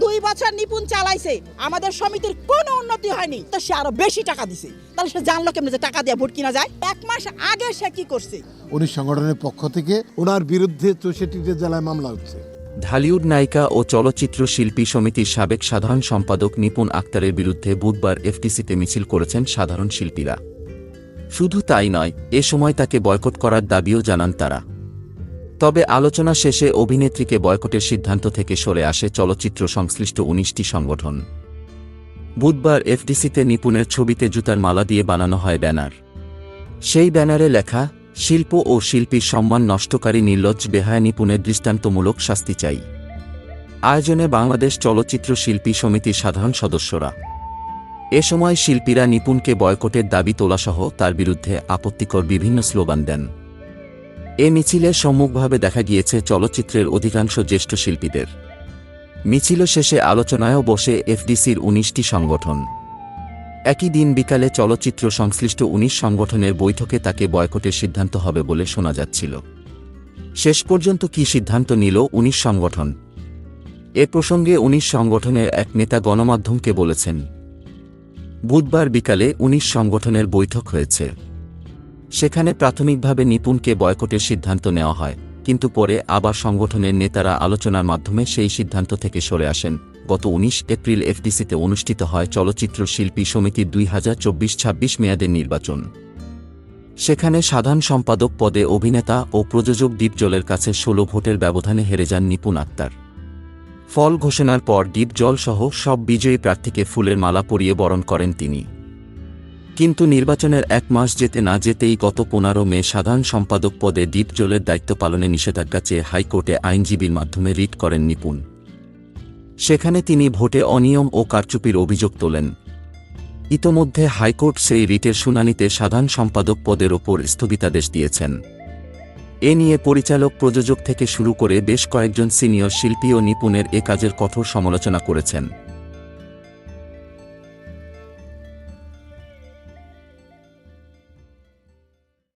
দুই বছর নিপুণ চালাইছে। আমাদের সমিতির কোনো উন্নতি হয়নি। তো সে আরও বেশি টাকা দিছে। তাহলে সে জানলো কেমনে যে টাকা দিয়ে ভোট কিনা যায়? এক মাস আগে সে কি করছে? উনি সংগঠনের পক্ষ থেকে ওনার বিরুদ্ধে চৌষট্টিতে জেলায় মামলা হচ্ছে। ঢালিউড নায়িকা ও চলচ্চিত্র শিল্পী সমিতির সাবেক সাধারণ সম্পাদক নিপুণ আক্তারের বিরুদ্ধে বুধবার এফটিসিতে মিছিল করেছেন সাধারণ শিল্পীরা। শুধু তাই নয় এ সময় তাকে বয়কট করার দাবিও জানান তারা। তবে আলোচনা শেষে অভিনেত্রীকে বয়কটের সিদ্ধান্ত থেকে সরে আসে চলচ্চিত্র সংশ্লিষ্ট উনিশটি সংগঠন। বুধবার এফডিসিতে নিপুণের ছবিতে জুতার মালা দিয়ে বানানো হয় ব্যানার। সেই ব্যানারে লেখা, শিল্প ও শিল্পীর সম্মান নষ্টকারী নির্লজ্জ বেহায় নিপুণের দৃষ্টান্তমূলক শাস্তি চাই। আয়োজনে বাংলাদেশ চলচ্চিত্র শিল্পী সমিতির সাধারণ সদস্যরা। এ সময় শিল্পীরা নিপুণকে বয়কটের দাবি তোলাসহ তার বিরুদ্ধে আপত্তিকর বিভিন্ন স্লোগান দেন। এ মিছিলের সম্মুখভাবে দেখা গিয়েছে চলচ্চিত্রের অধিকাংশ জ্যেষ্ঠ শিল্পীদের। মিছিল শেষে আলোচনায়ও বসে এফডিসির উনিশটি সংগঠন। একই দিন বিকালে চলচ্চিত্র সংশ্লিষ্ট উনিশ সংগঠনের বৈঠকে তাকে বয়কটের সিদ্ধান্ত হবে বলে শোনা যাচ্ছিল। শেষ পর্যন্ত কি সিদ্ধান্ত নিল উনিশ সংগঠন? এ প্রসঙ্গে উনিশ সংগঠনের এক নেতা গণমাধ্যমকে বলেছেন, বুধবার বিকালে উনিশ সংগঠনের বৈঠক হয়েছে। সেখানে প্রাথমিকভাবে নিপুণকে বয়কটের সিদ্ধান্ত নেওয়া হয়, কিন্তু পরে আবার সংগঠনের নেতারা আলোচনার মাধ্যমে সেই সিদ্ধান্ত থেকে সরে আসেন। গত উনিশ এপ্রিল এফডিসিতে অনুষ্ঠিত হয় চলচ্চিত্র শিল্পী সমিতির দুই হাজার চব্বিশ ছাব্বিশ মেয়াদের নির্বাচন। সেখানে সাধারণ সম্পাদক পদে অভিনেতা ও প্রযোজক দ্বীপজলের কাছে ষোলো ভোটের ব্যবধানে হেরে যান নিপুণ আক্তার। ফল ঘোষণার পর দ্বীপজল সহ সব বিজয়ী প্রার্থীকে ফুলের মালা পরিয়ে বরণ করেন তিনি। কিন্তু নির্বাচনের এক মাস যেতে না যেতেই গত পনেরো মে সাধারণ সম্পাদক পদে দ্বীপজলের দায়িত্ব পালনে নিষেধাজ্ঞা চেয়ে হাইকোর্টে আইনজীবীর মাধ্যমে রিট করেন নিপুণ। সেখানে তিনি ভোটে অনিয়ম ও কারচুপির অভিযোগ তোলেন। ইতোমধ্যে হাইকোর্ট সেই রিটের শুনানিতে সাধারণ সম্পাদক পদের ওপর স্থগিতাদেশ দিয়েছেন। এ নিয়ে পরিচালক প্রযোজক থেকে শুরু করে বেশ কয়েকজন সিনিয়র শিল্পী ও নিপুণের এ কাজের কঠোর সমালোচনা করেছেন।